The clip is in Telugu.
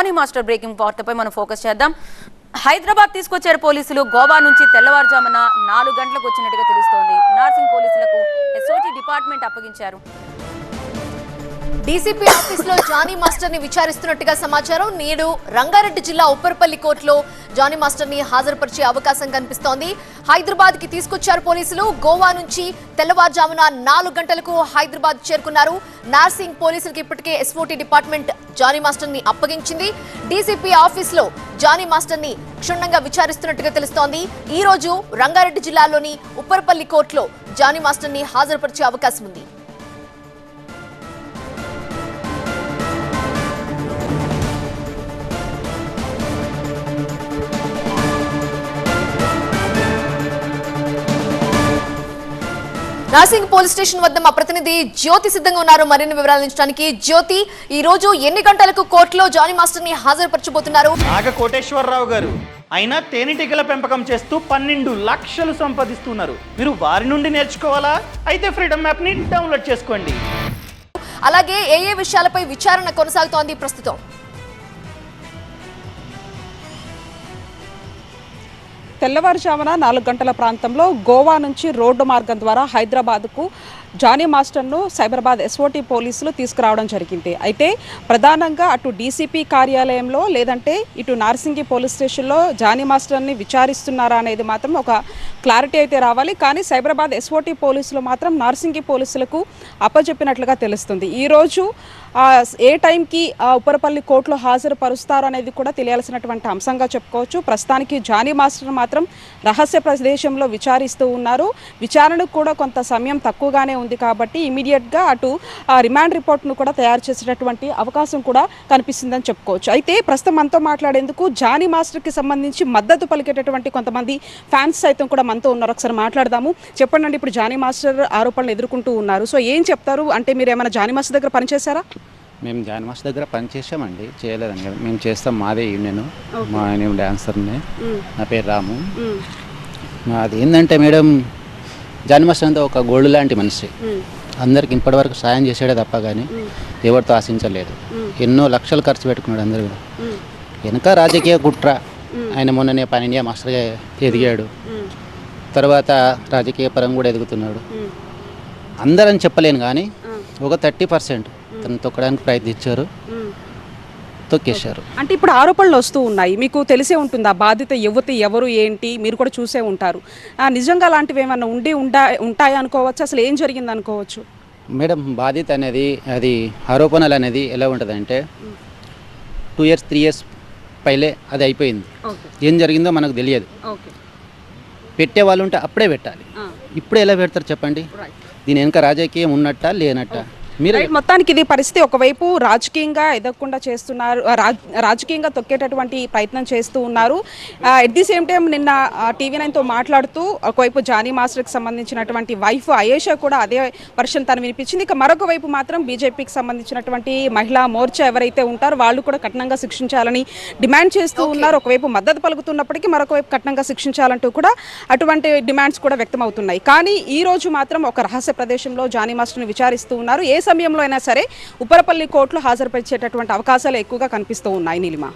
జానీ మాస్టర్ బ్రేకింగ్ వార్తపై మనం ఫోకస్ చేద్దాం. హైదరాబాద్ తీసుకొచ్చారు పోలీసులు. గోవా నుంచి తెల్లవారుజామున నాలుగు గంటలకు వచ్చినట్టుగా తెలుస్తోంది. నార్సింగ్ పోలీసులకు ఎస్ఓటీ డిపార్ట్మెంట్ అప్పగించారు. డీసీపీ ఆఫీస్లో జానీ మాస్టర్ని విచారిస్తున్నట్టుగా సమాచారం. నేడు రంగారెడ్డి జిల్లా ఉప్పర్పల్లి కోర్టులో జానీ మాస్టర్ని హాజరుపరిచే అవకాశం కనిపిస్తోంది. హైదరాబాద్కి తీసుకొచ్చారు పోలీసులు. గోవా నుంచి తెల్లవారుజామున నాలుగు గంటలకు హైదరాబాద్ చేరుకున్నారు. నార్సింగ్ పోలీసులకు ఇప్పటికే ఎస్ఓటీ డిపార్ట్మెంట్ జానీ మాస్టర్ని అప్పగించింది. డీసీపీ ఆఫీస్లో జానీ మాస్టర్ని క్షుణ్ణంగా విచారిస్తున్నట్టుగా తెలుస్తోంది. ఈ రోజు రంగారెడ్డి జిల్లాలోని ఉప్పర్పల్లి కోర్టులో జానీ మాస్టర్ని హాజరుపరిచే అవకాశం ఉంది. నాసింగ్ పోలీస్ స్టేషన్ వద్ద మా ప్రతినిధి జ్యోతి సిద్ధంగా ఉన్నారు. మరిన్ని వివరాలు ఇచ్చడానికి జ్యోతి ఈ రోజు ఎన్ని గంటలకు కోర్టులో జానీ మాస్టర్ని హాజరుపరచబోతున్నారు? నాగ కోటేశ్వరరావు గారు అయినా తేనెటీగల పెంపకం చేస్తూ పన్నెండు లక్షలు సంపాదిస్తున్నారు. మీరు వారి నుండి నేర్చుకోవాలా? అయితే ఫ్రీడమ్ యాప్ని డౌన్లోడ్ చేసుకోండి. అలాగే ఏ ఏ విషయాలపై విచారణ కొనసాగుతోంది ప్రస్తుతం? తెల్లవారుజామున నాలుగు గంటల ప్రాంతంలో గోవా నుంచి రోడ్డు మార్గం ద్వారా హైదరాబాద్కు జానీ మాస్టర్ను సైబరాబాద్ ఎస్ఓటీ పోలీసులు తీసుకురావడం జరిగింది. అయితే ప్రధానంగా అటు డీసీపీ కార్యాలయంలో లేదంటే ఇటు నార్సింగి పోలీస్ స్టేషన్లో జానీ మాస్టర్ని విచారిస్తున్నారా అనేది మాత్రం ఒక క్లారిటీ అయితే రావాలి. కానీ సైబరాబాద్ ఎస్ఓటీ పోలీసులు మాత్రం నార్సింగి పోలీసులకు అప్పచెప్పినట్లుగా తెలుస్తుంది. ఈరోజు ఏ టైంకి ఉపరపల్లి కోర్టులో హాజరుపరుస్తారు అనేది కూడా తెలియాల్సినటువంటి అంశంగా చెప్పుకోవచ్చు. ప్రస్తుతానికి జానీ మాస్టర్ మాత్రం రహస్య ప్రదేశంలో విచారిస్తూ ఉన్నారు. విచారణకు కూడా కొంత సమయం తక్కువగానే ఉంది కాబట్టి ఇమీడియట్గా అటు ఆ రిమాండ్ రిపోర్ట్ను కూడా తయారు చేసేటటువంటి అవకాశం కూడా కనిపిస్తుందని చెప్పుకోవచ్చు. అయితే ప్రస్తుతం మనతో మాట్లాడేందుకు జానీ మాస్టర్కి సంబంధించి మద్దతు పలికేటటువంటి కొంతమంది ఫ్యాన్స్ సైతం కూడా మనతో ఉన్నారు. ఒకసారి మాట్లాడదాము. చెప్పండి అండి ఇప్పుడు జానీ మాస్టర్ ఆరోపణలు ఎదుర్కొంటూ ఉన్నారు. సో ఏం చెప్తారు? అంటే మీరు ఏమైనా జానీ మాస్టర్ దగ్గర పనిచేశారా మేము జాన్ మాస్టర్ దగ్గర పని చేసామండి చేయలేదండి. మేము చేస్తాం మాదే నేను మా నేను డాన్సర్ని. నా పేరు రాము. అది ఏంటంటే మేడం జాన్ మాస్టర్ అంతా ఒక గోల్డ్ లాంటి మనిషి. అందరికి ఇప్పటివరకు సాయం చేసాడే తప్ప కానీ ఎవరితో ఆశించలేదు. ఎన్నో లక్షలు ఖర్చు పెట్టుకున్నాడు అందరు కూడా. వెనక రాజకీయ కుట్ర. ఆయన మొన్ననే పని ఇండియా మాస్టర్గా ఎదిగాడు. తర్వాత రాజకీయ పరంగా కూడా ఎదుగుతున్నాడు. అందరని చెప్పలేను కానీ ఒక థర్టీ పర్సెంట్ తను తొక్కడానికి ప్రయత్నించారు. తొక్కేశారు అంటే ఇప్పుడు ఆరోపణలు వస్తూ ఉన్నాయి. మీకు తెలిసే ఉంటుంది ఆ బాధిత యువతి ఎవరు ఏంటి మీరు కూడా చూసే ఉంటారు. ఆ, నిజంగా అలాంటివి ఏమన్నా ఉండి ఉంటా ఉంటాయి అనుకోవచ్చు? అసలు ఏం జరిగింది అనుకోవచ్చు? మేడం బాధిత అనేది అది ఆరోపణలు అనేది ఎలా ఉంటుందంటే టూ ఇయర్స్ త్రీ ఇయర్స్ పైలే అది అయిపోయింది. ఏం జరిగిందో మనకు తెలియదు. పెట్టే వాళ్ళు ఉంటే అప్పుడే పెట్టాలి. ఇప్పుడు ఎలా పెడతారు చెప్పండి? దీని వెనక రాజకీయం ఉన్నట్ట లేనట్ట? మొత్తానికి ఇది పరిస్థితి ఒకవైపు రాజకీయంగా ఎదగకుండా చేస్తున్నారు రాజకీయంగా తొక్కేటటువంటి ప్రయత్నం చేస్తూ ఉన్నారు. ఎట్ ది సేమ్ టైం నిన్న టీవీ నైన్తో మాట్లాడుతూ ఒకవైపు జానీ మాస్టర్కి సంబంధించినటువంటి వైఫ్ అయేషా కూడా అదే వర్షన్ తను వినిపించింది. ఇక మరొక వైపు మాత్రం బీజేపీకి సంబంధించినటువంటి మహిళా మోర్చా ఎవరైతే ఉంటారో వాళ్ళు కూడా కఠినంగా శిక్షించాలని డిమాండ్ చేస్తూ ఉన్నారు. ఒకవైపు మద్దతు పలుకుతున్నప్పటికీ మరొక వైపు కఠినంగా శిక్షించాలంటూ కూడా అటువంటి డిమాండ్స్ కూడా వ్యక్తమవుతున్నాయి. కానీ ఈ రోజు మాత్రం ఒక రహస్య ప్రదేశంలో జానీ మాస్టర్ని విచారిస్తూ ఉన్నారు. ఏ సమయంలో అయినా సరే ఉపరపల్లి కోర్టులో హాజరుపరిచేటటువంటి అవకాశాలు ఎక్కువగా కనిపిస్తూ ఉన్నాయి నీలిమ.